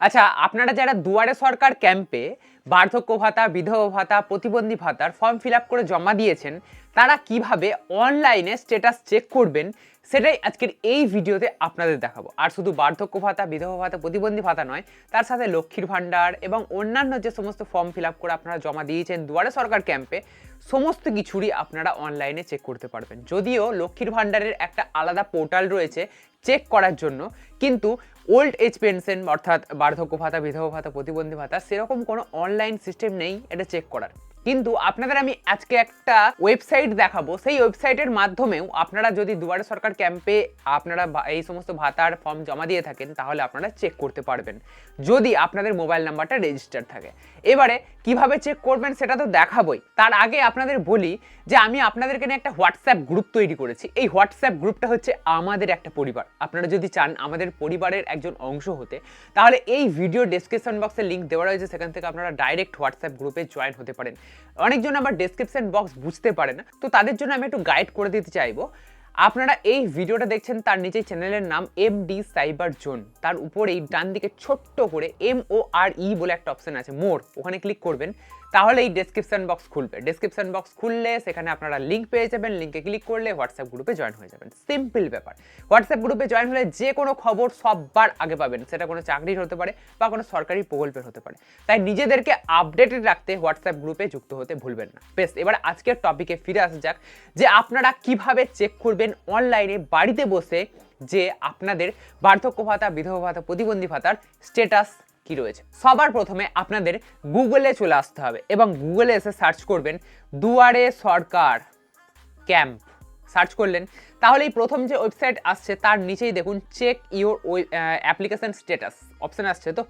আচ্ছা আপনারা যারা দুয়ারে সরকার ক্যাম্পে বার্ধক্য ভাতা, বিধবা ভাতা, প্রতিবন্ধী ভাতার ফর্ম ফিল করে জমা দিয়েছেন, তারা কীভাবে অনলাইনে স্টেটাস চেক করবেন? সেটাই আজকের এই ভিডিওতে আপনাদের দেখাবো। আর শুধু বার্ধক্য ভাতা, বিধবা ভাতা, প্রতিবন্ধী ভাতা নয়, তার সাথে লক্ষ্মীর ভাণ্ডার এবং অন্যান্য যে সমস্ত ফর্ম ফিল আপ করে আপনারা জমা দিয়েছেন দুয়ারে সরকার ক্যাম্পে সমস্ত কিছুরই আপনারা অনলাইনে চেক করতে পারবেন। যদিও লক্ষ্মীর ভাণ্ডারের একটা আলাদা পোর্টাল রয়েছে চেক করার জন্য, কিন্তু ওল্ড এজ পেনশন অর্থাৎ বার্ধক্য ভাতা, বিধবা ভাতা, প্রতিবন্ধী ভাতা, সেরকম কোনো অনলাইন সিস্টেম নেই এটা চেক করার। কিন্তু আপনাদের আমি আজকে একটা ওয়েবসাইট দেখাবো। সেই ওয়েবসাইটের মাধ্যমেও আপনারা যদি দুয়ারে সরকার ক্যাম্পে আপনারা এই সমস্ত ভাতার ফর্ম জমা দিয়ে থাকেন, তাহলে আপনারা চেক করতে পারবেন। যদি আপনাদের মোবাইল নাম্বারটা রেজিস্টার থাকে। এবারে কীভাবে চেক করবেন সেটা তো দেখাবই। তার আগে আপনাদের বলি যে আমি আপনাদেরকে নিয়ে একটা হোয়াটসঅ্যাপ গ্রুপ তৈরি করেছি। এই হোয়াটসঅ্যাপ গ্রুপটা হচ্ছে আমাদের একটা পরিবার। আপনারা যদি চান আমাদের পরিবারের একজন অংশ হতে, তাহলে এই ভিডিও ডেসক্রিপশন বক্সে লিঙ্ক দেওয়া রয়েছে। সেখান থেকে আপনারা ডাইরেক্ট হোয়াটসঅ্যাপ গ্রুপে জয়েন হতে পারেন। অনেকজন আবার ডেসক্রিপশন বক্স বুঝতে পারে না। তো তাদের জন্য আমি একটু গাইড করে দিতে চাইব। আপনারা এই ভিডিওটা দেখছেন, তার নিচেই চ্যানেলের নাম এম ডি সাইবার জোন তার উপরেই ডান দিকে ছোট্ট করে এম ও আর ই বলে একটা অপশন আছে মোর ওখানে ক্লিক করবেন, তাহলে এই ডেসক্রিপশন বক্স খুলবে। ডেসক্রিপশন বক্স খুললে সেখানে আপনারা লিঙ্ক পেয়ে যাবেন লিঙ্কে ক্লিক করলে হোয়াটসঅ্যাপ গ্রুপে জয়েন হয়ে যাবেন। সিম্পল ব্যাপার। হোয়াটসঅ্যাপ গ্রুপে জয়েন হলে যে কোনো খবর সববার আগে পাবেন। সেটা কোনো চাকরির হতে পারে বা কোনো সরকারি প্রকল্পের হতে পারে। তাই নিজেদেরকে আপডেটেড রাখতে হোয়াটসঅ্যাপ গ্রুপে যুক্ত হতে ভুলবেন না। বেশ, এবার আজকের টপিকে ফিরে আসা যাক যে আপনারা কীভাবে চেক করবেন অনলাইনে বাড়িতে বসে যে আপনাদের বার্ধক্য ভাতা, বিধবা ভাতা, প্রতিবন্ধী ভাতার স্টেটাস কি রয়েছে। সবার প্রথমে আপনাদের গুগলে চলে আসতে হবে এবং গুগলে এসে সার্চ করবেন দুয়ারে সরকার ক্যাম্প। সার্চ করলেন তাহলে এই প্রথম যে ওয়েবসাইট আসছে তার নিচেই দেখুন check your application status option আসছে। তো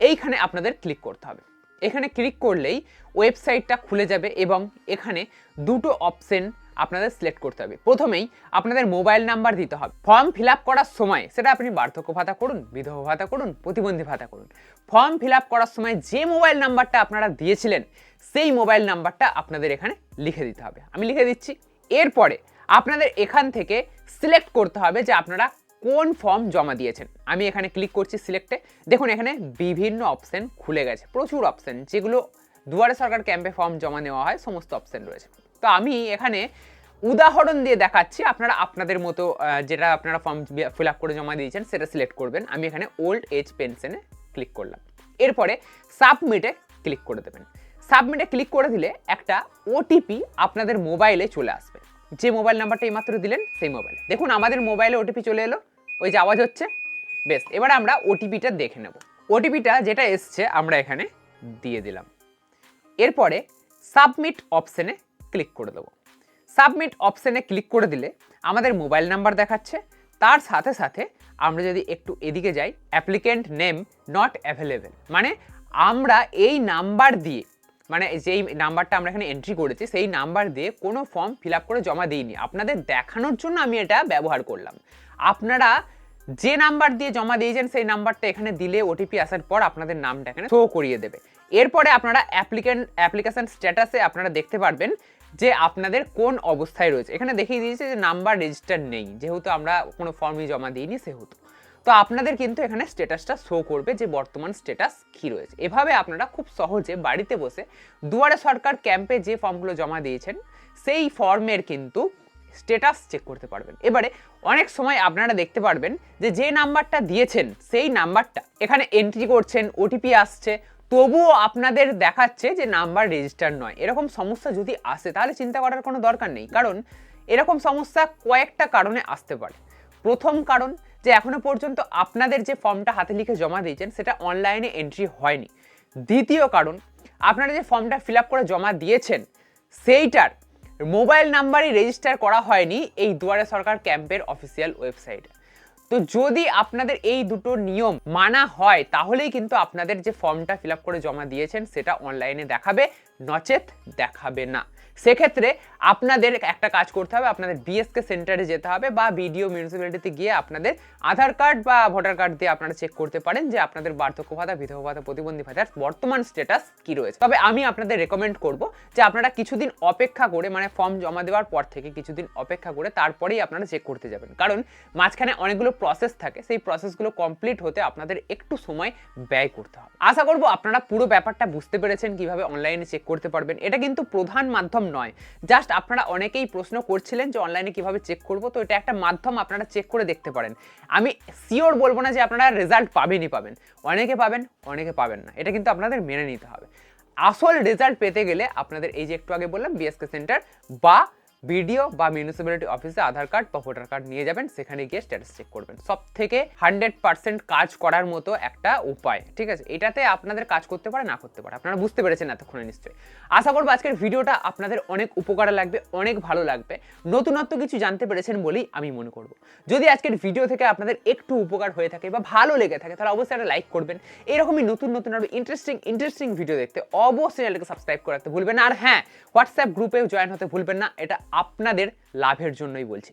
এইখানে আপনাদের ক্লিক করতে হবে। এখানে ক্লিক করলেই ওয়েবসাইটটা খুলে যাবে এবং এখানে দুটো অপশন আপনাদের সিলেক্ট করতে হবে। প্রথমেই আপনাদের মোবাইল নাম্বার দিতে হবে। ফর্ম ফিল করার সময় সেটা আপনি বার্ধক্য ভাতা করুন, বিধবা ভাতা করুন, প্রতিবন্ধী ভাতা করুন। ফর্ম ফিল করার সময় যে মোবাইল নাম্বারটা আপনারা দিয়েছিলেন, সেই মোবাইল নাম্বারটা আপনাদের এখানে লিখে দিতে হবে। আমি লিখে দিচ্ছি। এরপরে আপনাদের এখান থেকে সিলেক্ট করতে হবে যে আপনারা কোন ফর্ম জমা দিয়েছেন। আমি এখানে ক্লিক করছি সিলেক্টে দেখুন, এখানে বিভিন্ন অপশন খুলে গেছে। প্রচুর অপশন যেগুলো দুয়ারে সরকার ক্যাম্পে ফর্ম জমা নেওয়া হয়, সমস্ত অপশন রয়েছে। তো আমি এখানে উদাহরণ দিয়ে দেখাচ্ছি। আপনারা আপনাদের মতো যেটা আপনারা ফর্ম ফিল আপ করে জমা দিয়েছেন, সেটা সিলেক্ট করবেন। আমি এখানে ওল্ড এজ পেনশনে ক্লিক করলাম। এরপরে সাবমিটে ক্লিক করে দেবেন। সাবমিটে ক্লিক করে দিলে একটা ওটিপি আপনাদের মোবাইলে চলে আসবে। যে মোবাইল নাম্বারটা এইমাত্র দিলেন, সেই মোবাইলে দেখুন, আমাদের মোবাইলে ওটিপি চলে এলো, ওই যে আওয়াজ হচ্ছে। বেশ, এবার আমরা ওটিপিটা দেখে নেব। ওটিপিটা যেটা এসছে, আমরা এখানে দিয়ে দিলাম। এরপরে সাবমিট অপশানে ক্লিক করে দেবো। সাবমিট অপশানে ক্লিক করে দিলে আমাদের মোবাইল নাম্বার দেখাচ্ছে। তার সাথে সাথে আমরা যদি একটু এদিকে যাই অ্যাপ্লিকেন্ট নেম নট অ্যাভেলেবেল। মানে আমরা এই নাম্বার দিয়ে মানে যেই নাম্বারটা আমরা এখানে এন্ট্রি করেছি, সেই নাম্বার দিয়ে কোনো ফর্ম ফিল আপ করে জমা দিইনি। আপনাদের দেখানোর জন্য আমি এটা ব্যবহার করলাম। আপনারা যে নাম্বার দিয়ে জমা দিয়েছেন, সেই নাম্বারটা এখানে দিলে ওটিপি আসার পর আপনাদের নামটা এখানে শো করিয়ে দেবে। এরপরে আপনারা অ্যাপ্লিকেন্ট অ্যাপ্লিকেশন স্ট্যাটাসে আপনারা দেখতে পারবেন যে আপনাদের কোন অবস্থায় রয়েছে। এখানে দেখিয়ে দিয়েছে যে নাম্বার রেজিস্টার নেই, যেহেতু আমরা কোনো ফর্মই জমা দিইনি সেহেতু। তো আপনাদের কিন্তু এখানে স্ট্যাটাসটা শো করবে যে বর্তমান স্ট্যাটাস কী রয়েছে। এভাবে আপনারা খুব সহজে বাড়িতে বসে দুয়ারে সরকার ক্যাম্পে যে ফর্মগুলো জমা দিয়েছেন, সেই ফর্মের কিন্তু স্ট্যাটাস চেক করতে পারবেন। এবারে অনেক সময় আপনারা দেখতে পারবেন যে যে নাম্বারটা দিয়েছেন, সেই নাম্বারটা, এখানে এন্ট্রি করছেন ওটিপি আসছে তবুও আপনাদের দেখাচ্ছে যে নাম্বার রেজিস্টার নয়। এরকম সমস্যা যদি আসে, তাহলে চিন্তা করার কোনো দরকার নেই। কারণ এরকম সমস্যা কয়েকটা কারণে আসতে পারে। প্রথম কারণ যে এখনও পর্যন্ত আপনাদের যে ফর্মটা হাতে লিখে জমা দিয়েছেন, সেটা অনলাইনে এন্ট্রি হয়নি। দ্বিতীয় কারণ, আপনারা যে ফর্মটা ফিল করে জমা দিয়েছেন, সেইটার মোবাইল নাম্বারই রেজিস্টার করা হয়নি এই দুয়ারে সরকার ক্যাম্পের অফিসিয়াল ওয়েবসাইটে তো যদি আপনাদের এই দুটো নিয়ম মানা হয়, তাহলেই কিন্তু আপনাদের যে ফর্মটা ফিল করে জমা দিয়েছেন, সেটা অনলাইনে দেখাবে, নচেত দেখাবে না। সেক্ষেত্রে আপনাদের একটা কাজ করতে হবে, আপনাদের বিএসকে সেন্টারে যেতে হবে বা বিডিও মিউনিসিপ্যালিটিতে গিয়ে আপনাদের আধার কার্ড বা ভোটার কার্ড দিয়ে আপনারা চেক করতে পারেন যে আপনাদের বার্ধক্য ভাতা, বিধবা ভাতা, প্রতিবন্ধী ভাতার বর্তমান স্ট্যাটাস কি রয়েছে। তবে আমি আপনাদের রেকমেন্ড করব যে আপনারা কিছুদিন অপেক্ষা করে মানে ফর্ম জমা দেওয়ার পর থেকে কিছুদিন অপেক্ষা করে তারপরেই আপনারা চেক করতে যাবেন। কারণ মাঝখানে অনেকগুলো প্রসেস থাকে, সেই প্রসেসগুলো কমপ্লিট হতে আপনাদের একটু সময় ব্যয় করতে হবে। আশা করব আপনারা পুরো ব্যাপারটা বুঝতে পেরেছেন কীভাবে অনলাইনে চেক করতে পারবেন। এটা কিন্তু প্রধান মাধ্যম নয়। জাস্ট আপনারা অনেকেই প্রশ্ন করছিলেন যে অনলাইনে কীভাবে চেক করব, তো এটা একটা মাধ্যম আপনারা চেক করে দেখতে পারেন। আমি সিওর বলব না যে আপনারা রেজাল্ট পাবেনই পাবেন। অনেকে পাবেন অনেকে পাবেন না। এটা কিন্তু আপনাদের মেনে নিতে হবে। আসল রেজাল্ট পেতে গেলে আপনাদের এই যে একটু আগে বললাম বিএসকে সেন্টার বা বিডিও বা মিউনিসিপ্যালিটি অফিসে আধার কার্ড বা ভোটার কার্ড নিয়ে যাবেন, সেখানে গিয়ে স্ট্যাটাস চেক করবেন। সব থেকে হান্ড্রেড পার্সেন্ট কাজ করার মতো একটা উপায়, ঠিক আছে? এটাতে আপনাদের কাজ করতে পারে, না করতে পারে, আপনারা বুঝতে পেরেছেন এতক্ষণে নিশ্চয়ই। আশা করব আজকের ভিডিওটা আপনাদের অনেক উপকারে লাগবে, অনেক ভালো লাগবে। নতুনত্ব কিছু জানতে পেরেছেন বলেই আমি মনে করব। যদি আজকের ভিডিও থেকে আপনাদের একটু উপকার হয়ে থাকে বা ভালো লেগে থাকে, তাহলে অবশ্যই একটা লাইক করবেন। এরকমই নতুন নতুন আরও ইন্টারেস্টিং ইন্টারেস্টিং ভিডিও দেখতে অবশ্যই চ্যানেলটাকে সাবস্ক্রাইব করে রাখতে ভুলবেন আর হ্যাঁ হোয়াটসঅ্যাপ গ্রুপেও জয়েন হতে ভুলবেন না, এটা আপনাদের লাভের জন্যই বলছি।